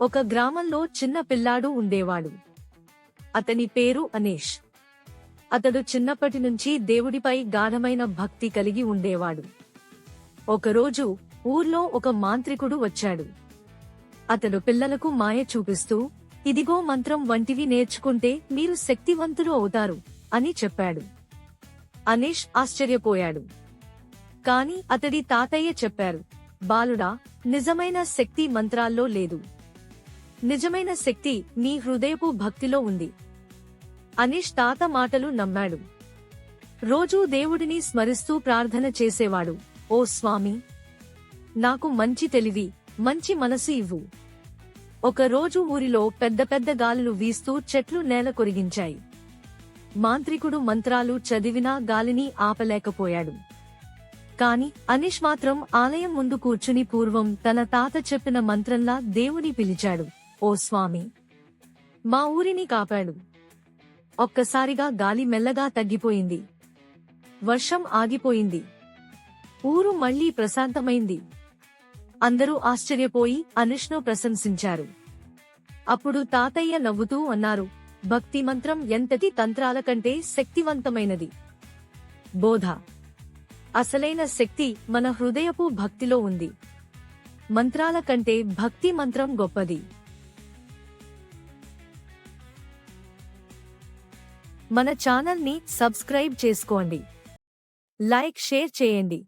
ఒక గ్రామంలో చిన్న పిల్లాడు ఉండేవాడు. అతని పేరు అనేష్. అతడు చిన్నప్పటి నుంచి దేవుడిపై గాఢమైన భక్తి కలిగి ఉండేవాడు. ఒకరోజు ఊర్లో ఒక మాంత్రికుడు వచ్చాడు. అతడు పిల్లలకు మాయ చూపిస్తూ ఇదిగో మంత్రం వంటివి నేర్చుకుంటే మీరు శక్తివంతులు అవుతారు అని చెప్పాడు. అనేష్ ఆశ్చర్యపోయాడు. కాని అతడి తాతయ్య చెప్పారు బాలుడా నిజమైన శక్తి మంత్రాల్లో లేదు. నిజమైన శక్తి నీ హృదయపు భక్తిలో ఉంది. అనీష్ తాత మాటలు నమ్మాడు. రోజూ దేవుడిని స్మరిస్తూ ప్రార్థన చేసేవాడు. ఓ స్వామి! నాకు మంచి తెలివి మంచి మనసు ఇవ్వు. ఒక రోజు ఊరిలో పెద్ద పెద్ద గాలులు వీస్తూ చెట్లు నేల కొరిగించాయి. మాంత్రికుడు మంత్రాలు చదివినా గాలిని ఆపలేకపోయాడు. కాని అనీష్ మాత్రం ఆలయం ముందు కూర్చుని పూర్వం తన తాత చెప్పిన మంత్రంలా దేవుని పిలిచాడు. ఓ స్వామి! మా ఊరిని కాపాడు. ఒక్కసారిగా గాలి మెల్లగా తగ్గిపోయింది. వర్షం ఆగిపోయింది. ఊరు మళ్ళీ ప్రశాంతమైంది. అందరూ ఆశ్చర్యపోయి అనుష్ను ప్రశంసించారు. అప్పుడు తాతయ్య నవ్వుతూ అన్నారు భక్తి మంత్రం ఎంతటి తంత్రాల కంటే శక్తివంతమైనది. బోధ! అసలైన శక్తి మన హృదయపు భక్తిలో ఉంది. మంత్రాల కంటే భక్తి మంత్రం గొప్పది. మన ఛానల్ని సబ్స్క్రైబ్ చేసుకోండి. లైక్ షేర్ చేయండి.